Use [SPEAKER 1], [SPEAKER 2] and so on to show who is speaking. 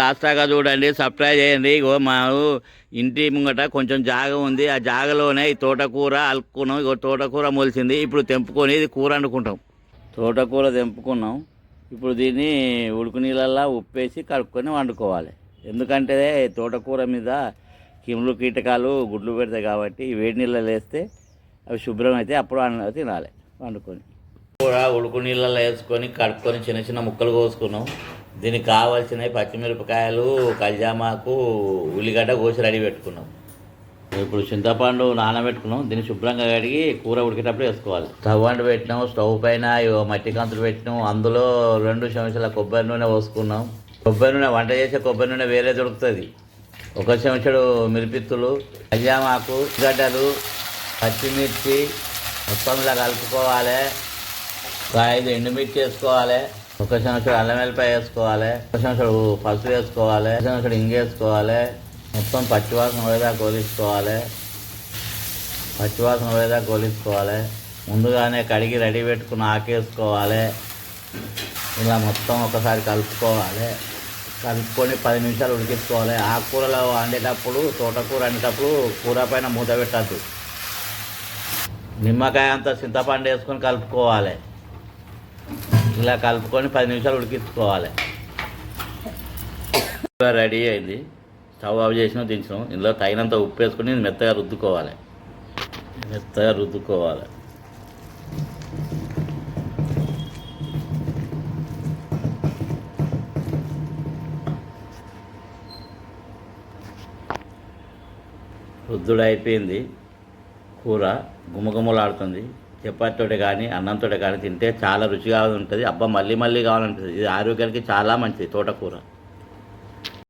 [SPEAKER 1] Last చూడండి subscribe చేయండి. ఇగో మా ఇంటి ముంగట కొంచెం జాగ ఉంది. ఆ జాగలోనే ఈ తోటకూర అలుక్కున్నాం ఇగో తోటకూర మొలిసింది. ఇప్పుడు తెంపుకొని ఇది కూర వండుకుంటాం. తోటకూర తెంపుకున్నాం. ఇప్పుడు దీన్ని ఉడుకు నీళ్ళల్లో ఉప్పేసి కడుక్కొని వండుకోవాలి. ఎందుకంటే తోటకూర మీద కిములు కీటకాలు గుడ్లు పెడతాయి కాబట్టి వేడి నీళ్ళలో వేస్తే అవి శుభ్రం అయితే అప్పుడు అన్న- తినాలి వండుకొని. కూర ఉడుకు నీళ్ళలో వేసుకొని కడుక్కొని చిన్న చిన్న ముక్కలు కోసుకున్నాం. దీనికి కావాల్సినవి పచ్చిమిరపకాయలు కల్జామాకు ఉల్లిగడ్డ కోసి రెడీ పెట్టుకున్నాం. ఇప్పుడు చింతపండు నానబెట్టుకున్నాం. దీన్ని శుభ్రంగా కడిగి కూర ఉడికేటప్పుడు వేసుకోవాలి. స్టవ్ అంటు పెట్టినాం. స్టవ్ పైన మట్టి కంతులు పెట్టినాం. అందులో రెండు చెంచాల కొబ్బరి నూనె పోసుకున్నాం. కొబ్బరి నూనె వంట చేసే కొబ్బరి నూనె వేరే దొరుకుతుంది. ఒక చెంచడు మిరిపిత్తులు కల్జామాకు గడ్డలు పచ్చిమిర్చి మొత్తం ఇలా కలుపుకోవాలి. ఒక ఐదు ఎండుమిర్చి వేసుకోవాలి. ఒక సంవత్సరం అల్లం వెల్లిపాయ వేసుకోవాలి ఒక సంవత్సరం పసుపు వేసుకోవాలి ఒక సంవత్సరం ఇంగేసుకోవాలి మొత్తం పచ్చివాసన వేదా కోలించుకోవాలి. పచ్చివాసన వేదా కోలించుకోవాలి. ముందుగానే కడిగి రెడీ పెట్టుకుని ఆకేసుకోవాలి ఇలా మొత్తం ఒకసారి కలుపుకోవాలి. కలుపుకొని పది నిమిషాలు ఉడికించుకోవాలి. ఆకుకూరలో వండేటప్పుడు తోటకూర వండేటప్పుడు కూర పైన మూత పెట్టద్దు. నిమ్మకాయ అంతా చింతపండు వేసుకొని కలుపుకోవాలి. ఇలా కలుపుకొని పది నిమిషాలు ఉడికించుకోవాలి. రెడీ అయింది. స్టవ్ ఆఫ్ చేసినాం దించడం ఇందులో తగినంత ఉప్పు వేసుకొని మెత్తగా రుద్దుకోవాలి. మెత్తగా రుద్దుకోవాలి. రుద్దుడు అయిపోయింది కూర గుమగుమలాడుతుంది. చపాతీతోటి కానీ అన్నంతో కానీ తింటే చాలా రుచిగా ఉంటుంది. అబ్బా మళ్ళీ మళ్ళీ కావాలనిపిస్తుంది. ఇది ఆరోగ్యానికి చాలా మంచిది తోటకూర.